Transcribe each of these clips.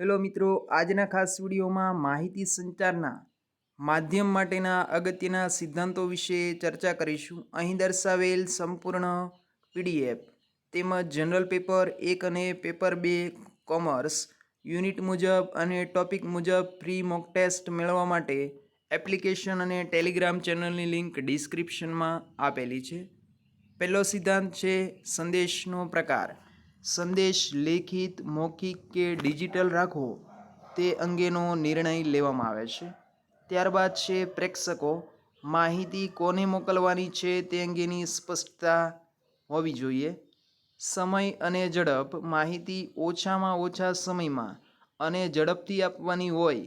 Hello મિત્રો, આજના ખાસ વિડીયોમાં માહિતી સંચારના માધ્યમ માટેના અગત્યના સિદ્ધાંતો વિશે ચર્ચા કરીશું. અહીં દર્શાવેલ સંપૂર્ણ પીડીએફ તેમજ જનરલ પેપર એક અને પેપર બે કોમર્સ યુનિટ મુજબ અને ટોપિક મુજબ ફ્રી મોક ટેસ્ટ મેળવવા માટે એપ્લિકેશન અને ટેલિગ્રામ ચેનલની લિંક ડિસ્ક્રિપ્શનમાં આપેલી છે. પહેલો સિદ્ધાંત છે સંદેશનો પ્રકાર. સંદેશ, લેખિત, મૌખિક કે ડિજિટલ રાખવો તે અંગેનો નિર્ણય લેવામાં આવે છે. ત્યારબાદ છે પ્રેક્ષકો, માહિતી કોને મોકલવાની છે તે અંગેની સ્પષ્ટતા હોવી જોઈએ. સમય અને ઝડપ, માહિતી ઓછામાં ઓછા સમયમાં અને ઝડપથી આપવાની હોય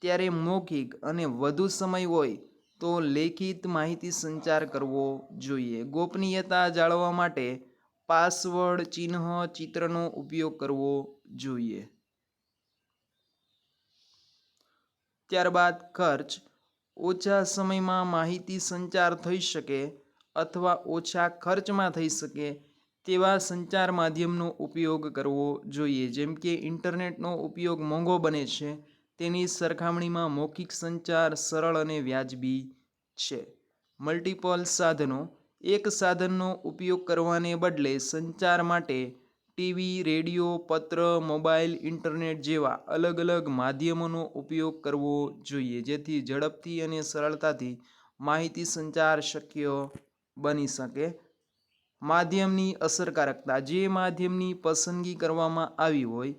ત્યારે મૌખિક અને વધુ સમય હોય તો લેખિત માહિતી સંચાર કરવો જોઈએ. ગોપનીયતા જાળવવા માટે પાસવર્ડ ચિહ્ન ચિત્રનો ઉપયોગ કરવો જોઈએ. ત્યારબાદ ખર્ચ. ઓછા સમયમાં માહિતી સંચાર થઈ શકે અથવા ઓછા ખર્ચમાં થઈ શકે તેવા સંચાર માધ્યમનો ઉપયોગ કરવો જોઈએ. જેમ કે ઇન્ટરનેટનો ઉપયોગ મોંઘો બને છે, તેની સરખામણીમાં મૌખિક સંચાર સરળ અને વ્યાજબી છે. મલ્ટિપલ સાધનો. એક સાધનનો ઉપયોગ કરવાને બદલે સંચાર માટે ટીવી, રેડિયો, પત્ર, મોબાઈલ, ઇન્ટરનેટ જેવા અલગ અલગ માધ્યમોનો ઉપયોગ કરવો જોઈએ, જેથી ઝડપથી અને સરળતાથી માહિતી સંચાર શક્ય બની શકે. માધ્યમની અસરકારકતા. જે માધ્યમની પસંદગી કરવામાં આવી હોય,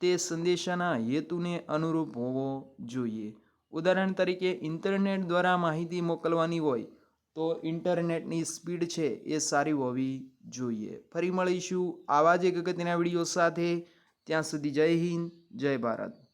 તે સંદેશાના હેતુને અનુરૂપ હોવો જોઈએ. ઉદાહરણ તરીકે, ઇન્ટરનેટ દ્વારા માહિતી મોકલવાની હોય તો ઇન્ટરનેટની સ્પીડ છે એ સારી હોવી જોઈએ. ફરી મળીશું આવા જ એક અગત્યના વીડિયો સાથે. ત્યાં સુધી જય હિન્દ, જય ભારત.